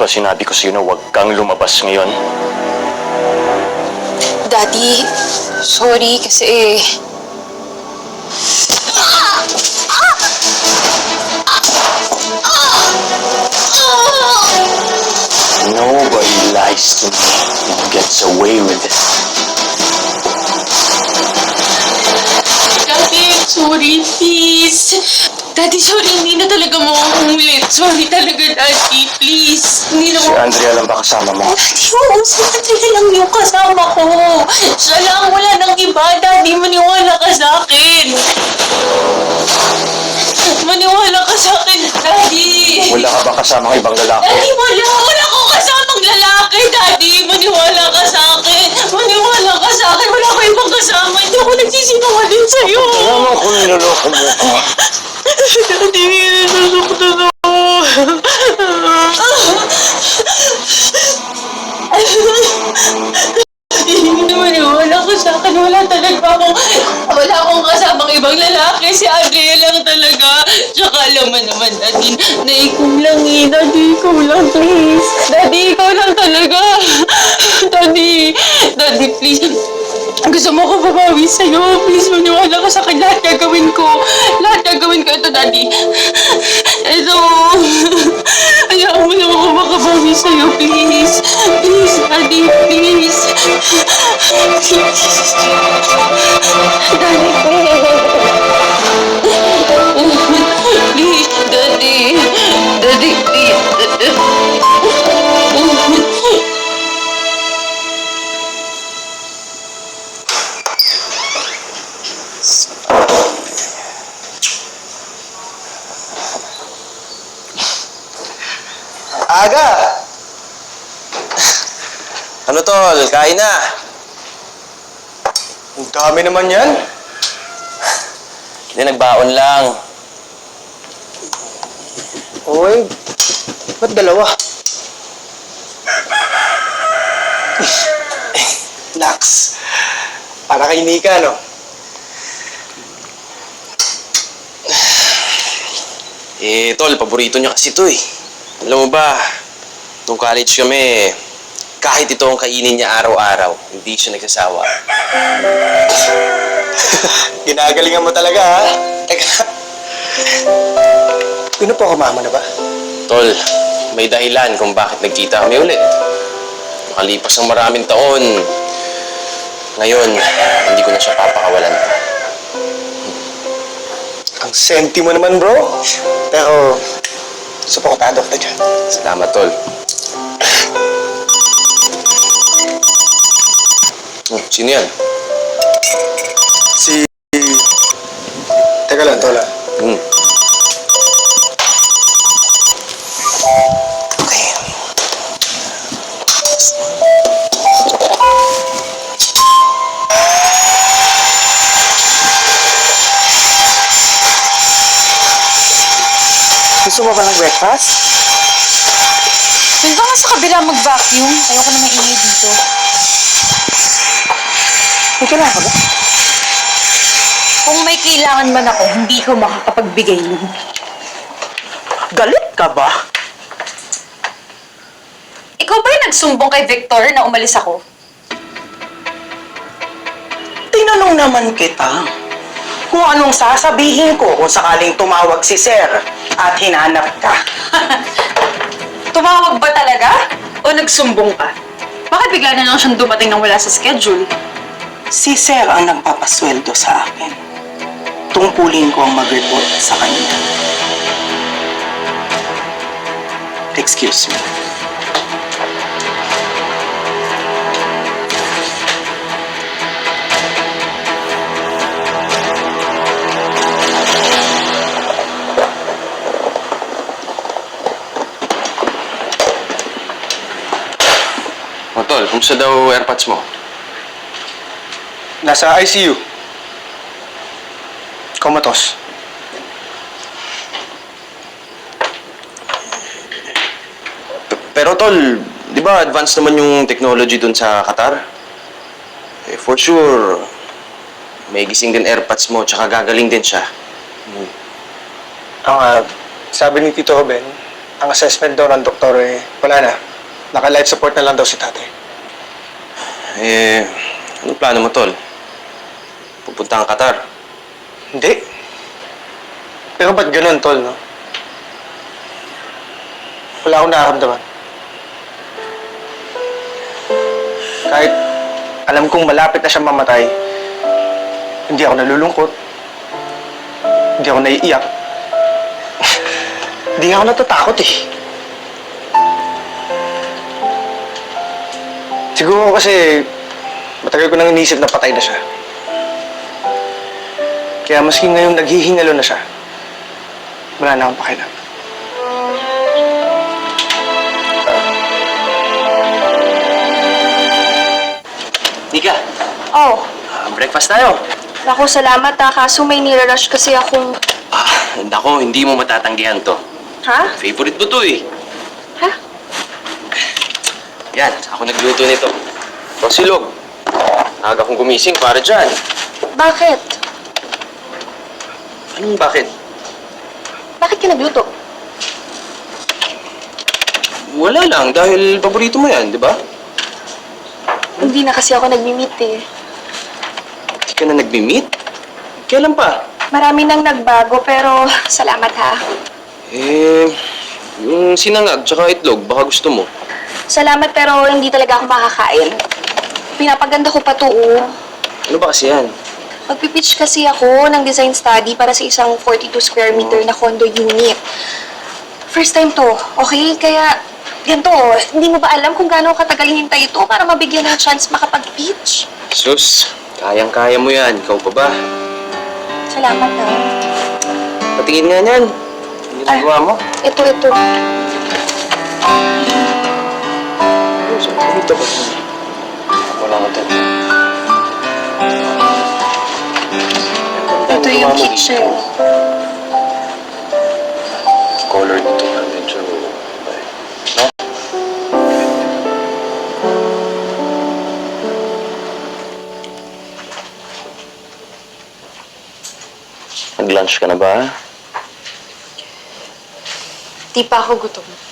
ba sinabi ko sa'yo na huwag kang lumabas ngayon? Daddy, sorry kasi... Nobody lies to me and gets away with it. Please. Daddy, sorry, hindi na talaga mo ako. Sorry talaga, Daddy, please. Hindi na Si mo... Andrea lang ba kasama mo? Daddy, oo, si Andrea lang yung kasama ko. Siya lang, wala nang iba. Daddy, maniwala ka sa akin. Maniwala ka sa akin, Daddy. Wala ka ba kasama ibang lalaki? Daddy, wala. Wala akong kasamang lalaki, Daddy. Maniwala ka nagsisinungaling sa'yo. Alam ko niloloko mo ko. Daddy, naluluktan ako. Hindi maniwala ko sa akin. Wala talaga akong... Wala akong kasamang ibang lalaki. Si Andrea lang talaga. Tsaka alam mo naman, Daddy, na ikaw lang eh. Daddy, ikaw lang, please. Daddy, ikaw lang talaga. Daddy, Daddy, please. Gusto mo ko babawi sa'yo. Please, maniwala ka sa akin. Lahat gagawin ko. Lahat gagawin ko. Ito, Daddy. Ito. Ayaw mo lang ako makabawi sa'yo. Please. Please, Daddy. Please. Please. Ano tol? Kain na. Ang dami naman yan. Hindi, nagbaon lang. Oy, ba't dalawa? Nax. Para kay Nika, no? Eh, tol, paborito niya kasi ito eh. Alam mo ba, nung college kami, kahit ito ang kainin niya araw-araw, hindi siya nagsasawa. Ginagalingan mo talaga, ha? Teka. Pino po kumama na ba? Tol, may dahilan kung bakit nagkita kami ulit. Makalipas ng maraming taon, ngayon, hindi ko na siya papakawalan. Ang senti mo naman, bro. Pero, supportado ka dyan. Salamat, Tol. Hmm, sino yan? Si... Teka lang, Tola. Hmm. Okay. Gusto mo ba ng breakfast? Doon ka nga sa kabila mag-vacuum. Ayoko na maingay dito. Kailangan ka ba? Kung may kailangan man ako, hindi ko makakapagbigay nun. Galit ka ba? Ikaw ba yung nagsumbong kay Victor na umalis ako? Tinanong naman kita kung anong sasabihin ko kung sakaling tumawag si Sir at hinanap ka. Tumawag ba talaga? O nagsumbong ka? Bakit bigla na lang siyang dumating nang wala sa schedule? Si Sir ang nagpapasweldo sa akin. Tungkulin ko ang mag-report sa kanya. Excuse me. O, Tol, kumusta daw airpods mo? Nasa ICU. Comatose. Pero, Tol, di ba advanced naman yung technology dun sa Qatar? Eh, for sure, may gising din airpods mo, tsaka gagaling din siya. Ang ah, sabi ni Tito Ruben, ang assessment daw ng doktor eh, wala na. Naka-life support na lang daw si tatay. Eh, anong plano mo, Tol? Pupunta ang Qatar. Hindi. Pero ba't ganun, tol, no? Wala akong nakaramdaman. Kahit alam kong malapit na siyang mamatay, hindi ako nalulungkot. Hindi ako naiiyak. hindi ako natatakot eh. Siguro kasi matagal ko nang inisip na patay na siya. Kaya maski ngayong naghihingalo na siya, wala na akong pakialam. Nika, Oh, ah, breakfast tayo. naku, salamat ha. Kaso may nilarush kasi akong... Ah, nako, hindi mo matatanggihan to. Ha? Favorite mo to eh. Ha? Yan, ako nagluto nito. Ito silog. Aga kong gumising para dyan. Bakit? Anong bakit? Bakit ka nagluto? Wala lang, dahil paborito mo yan, di ba? Hindi na kasi ako nagmi-meet eh. Hindi ka na nagmi-meet? Kailan pa? Marami nang nagbago pero salamat ha. Eh, yung sinangag tsaka itlog, baka gusto mo. Salamat pero hindi talaga ako makakain. Pinapaganda ko pa to oh. Ano ba kasi yan? Magpipitch kasi ako ng design study para sa isang 42 square meter na condo unit. First time to, okay? Kaya, ganito, hindi mo ba alam kung gaano katagal hintay ito para mabigyan ng chance makapag-pitch? Sus, kayang-kaya mo yan. Ikaw pa ba? Salamat ha. Patingin nga yan. Ano Ay. ginagawa mo? Ito, ito. Dito ba? Yung kitchen. Color dito na medyo... No? Nag-lunch ka na ba? Di pa ako gutom.